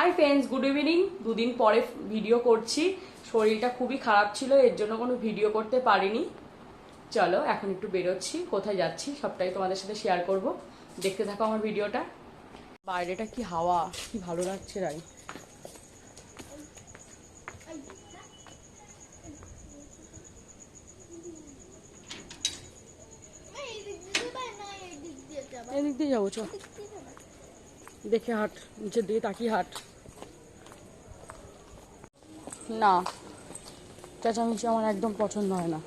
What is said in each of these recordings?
Hi friends good evening দুদিন পরে video করছি। শরীরটা খুবই খারাপ ছিল এর জন্য কোনো ভিডিও করতে পারিনি। চলো এখন একটু বেরোচ্ছি। কোথায় যাচ্ছি সবটাই তোমাদের সাথে শেয়ার করব। দেখতে থাকো আমার ভিডিওটা বাইরেটা কি হাওয়া? কি ভালো লাগছে রাই। এদিক দিয়ে যাব চল। দেখে হাট নিচের দিকে তাকিয়ে হাট। না চেঁচামেচি আমার একদম পছন্দ হয় না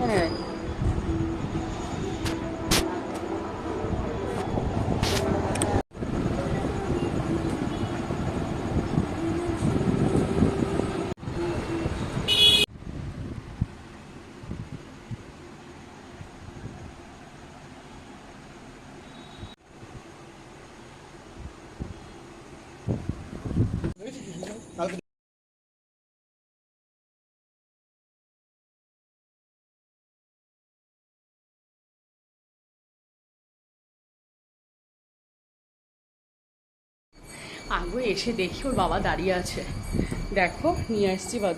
হ্যাঁ আগে এসে দেখি ওর বাবা দাঁড়িয়ে আছে। দেখো, নিয়ে আসছি বা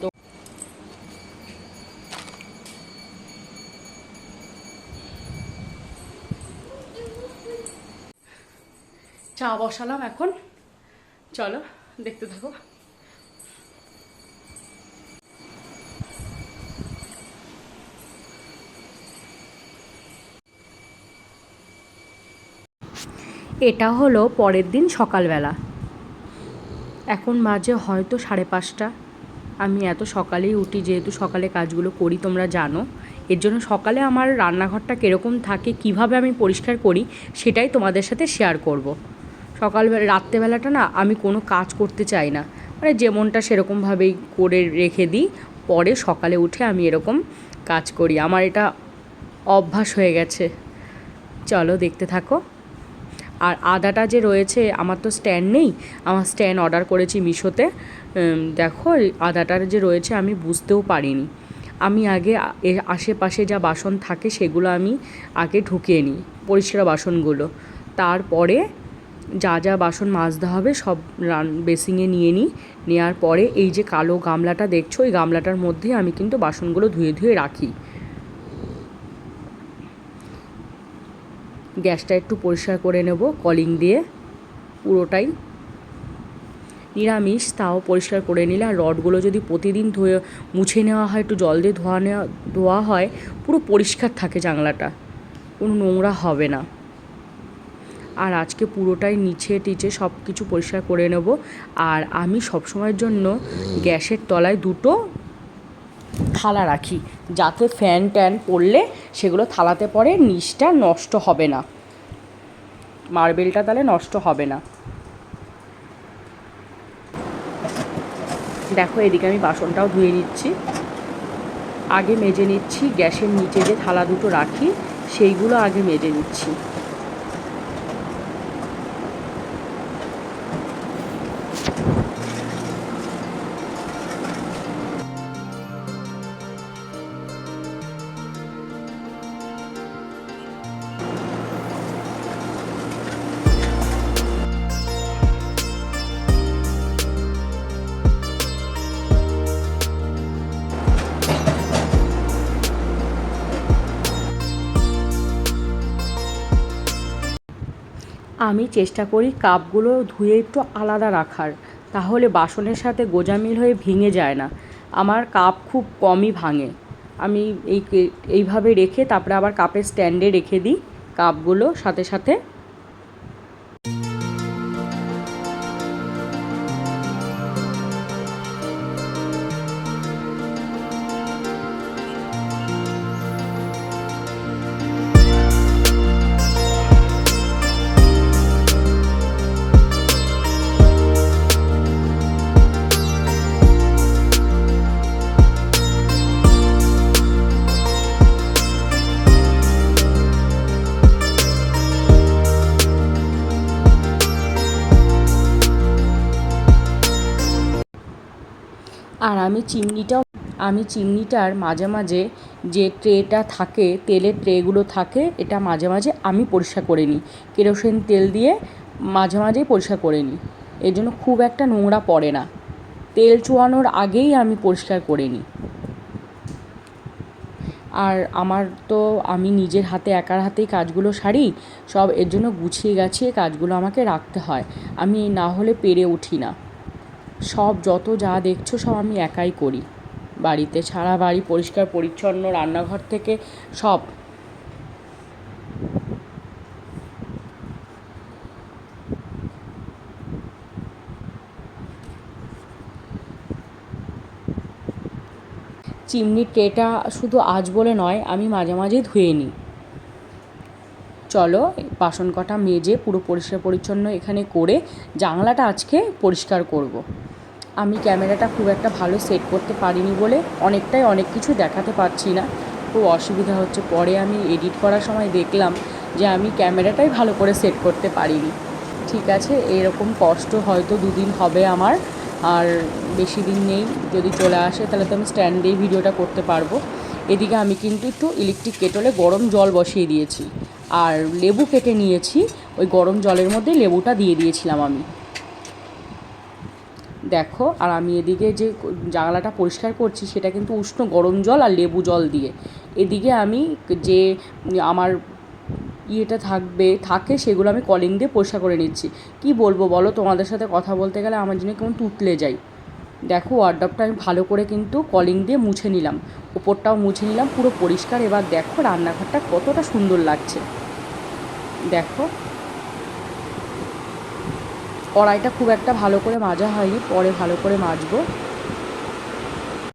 চা বসালাম এখন। চলো, দেখতে থাকো। এটা হলো পরের দিন সকালবেলা। এখন মাঝে হয়তো সাড়ে পাঁচটা। আমি এত সকালেই উঠি, যেহেতু সকালে কাজগুলো করি, তোমরা জানো। এর জন্য সকালে আমার রান্নাঘরটা কীরকম থাকে, কীভাবে আমি পরিষ্কার করি, সেটাই তোমাদের সাথে শেয়ার করব। সকালবেলা, রাত্রেবেলাটা না আমি কোনো কাজ করতে চাই না। মানে যেমনটা সেরকমভাবেই করে রেখে দিই, পরে সকালে উঠে আমি এরকম কাজ করি। আমার এটা অভ্যাস হয়ে গেছে। চলো দেখতে থাকো। আর আদাটা যে রয়েছে, আমার তো স্ট্যান্ড নেই। আমার স্ট্যান্ড অর্ডার করেছি মিশোতে। দেখো, আদাটার যে রয়েছে, আমি বুঝতেও পারিনি। আমি আগে এর আশেপাশে যা বাসন থাকে, সেগুলো আমি আগে ঢুকিয়ে নিই, পরিষ্কার বাসনগুলো। তারপরে যা যা বাসন মাজতে হবে, সব রান বেসিংয়ে নিয়ে নিই। নেওয়ার পরে এই যে কালো গামলাটা দেখছ এই গামলাটার মধ্যে আমি কিন্তু বাসনগুলো ধুয়ে ধুয়ে রাখি। গ্যাসটা একটু পরিষ্কার করে নেব, কলিং দিয়ে, পুরোটাই। নিরামিষ, তাও পরিষ্কার করে নিলে, আর রডগুলো যদি প্রতিদিন ধুয়ে, মুছে নেওয়া হয়, একটু জল দিয়ে ধোয়া নেওয়া, ধোয়া হয়, পুরো পরিষ্কার থাকে জানলাটা। কোনো নোংরা হবে না। আর আজকে পুরোটাই নিচে টিচে সব কিছু পরিষ্কার করে নেব। আর আমি সবসময়ের জন্য গ্যাসের তলায় দুটো থালা রাখি। যাতে ফ্যান ট্যান পড়লে সেগুলো থালাতে পরে নিচটা নষ্ট হবে না। মার্বেলটা তাহলে নষ্ট হবে না। দেখো, এদিকে আমি বাসনটাও ধুয়ে নিচ্ছি। আগে মেজে নিচ্ছি, গ্যাসের নিচে যে থালা দুটো রাখি, সেইগুলো আগে মেজে নিচ্ছি। আমি চেষ্টা করি কাপগুলো ধুয়ে একটু আলাদা রাখার, তাহলে বাসনের সাথে গোজামিল হয়ে ভেঙে যায় না। আমার কাপ খুব কমই ভাঙে। আমি এই এইভাবে রেখে তারপরে আবার কাপের স্ট্যান্ডে রেখে দিই। কাপগুলো সাথে সাথে আর আমি চিমনিটাও, আমি চিমনিটার মাঝে মাঝে যে ট্রেটা থাকে, তেলের ট্রেগুলো থাকে, এটা মাঝে মাঝে আমি পরিষ্কার করে নিই। কেরোসিন তেল দিয়ে মাঝে মাঝেই পরিষ্কার করে নিই। এর জন্য খুব একটা নোংরা পড়ে না। তেল চুয়ানোর আগেই আমি পরিষ্কার করে নিই। আর আমার তো, আমি নিজের হাতে, একার হাতেই কাজগুলো সারি, সব এর জন্য গুছিয়ে গাছিয়ে কাজগুলো আমাকে রাখতে হয়। আমি না হলে পেরে উঠি না। সব যত যা দেখছ সব আমি একাই করি। বাড়িতে সারা বাড়ি পরিষ্কার, পরিচ্ছন্ন, রান্নাঘর থেকে সব। চিমনির ট্রেটা শুধু আজ বলে নয়, আমি মাঝে মাঝেই ধুয়ে নিই। চলো, বাসন কটা মেজে, পুরো পরিষ্কার, পরিচ্ছন্ন এখানে করে জানলাটা আজকে পরিষ্কার করব। আমি ক্যামেরাটা খুব একটা ভালো সেট করতে পারিনি বলে অনেকটাই অনেক কিছু দেখাতে পারছি না। খুব অসুবিধা হচ্ছে। পরে আমি এডিট করার সময় দেখলাম যে আমি ক্যামেরাটাই ভালো করে সেট করতে পারিনি। ঠিক আছে, এরকম কষ্ট হয়তো দুদিন হবে আমার, আর বেশি দিন নেই। যদি চলে আসে তাহলে তো আমি স্ট্যান্ডেই ভিডিওটা করতে পারব। এদিকে আমি কিন্তু একটু ইলেকট্রিক কেটলে গরম জল বসিয়ে দিয়েছি। আর লেবু কেটে নিয়েছি। ওই গরম জলের মধ্যে লেবুটা দিয়ে দিয়েছিলাম আমি। দেখো, আর আমি এদিকে যে জানলাটা পরিষ্কার করছি, সেটা কিন্তু উষ্ণ গরম জল আর লেবু জল দিয়ে। এদিকে আমি যে আমার ইয়েটা থাকবে, থাকে, সেগুলো আমি কলিং দিয়ে পরিষ্কার করে নিচ্ছি। কি বলব বলো, তোমাদের সাথে কথা বলতে গেলে আমার জন্য কেমন তুতলে যাই দেখো ওয়ার্ডপটা আমি ভালো করে কিন্তু কলিং দিয়ে মুছে নিলাম। ওপরটাও মুছে নিলাম, পুরো পরিষ্কার। এবার দেখো, রান্নাঘরটা কতটা সুন্দর লাগছে। দেখো। কড়াইটা খুব একটা ভালো করে মাজা হয়নি পরে ভালো করে মাজবো।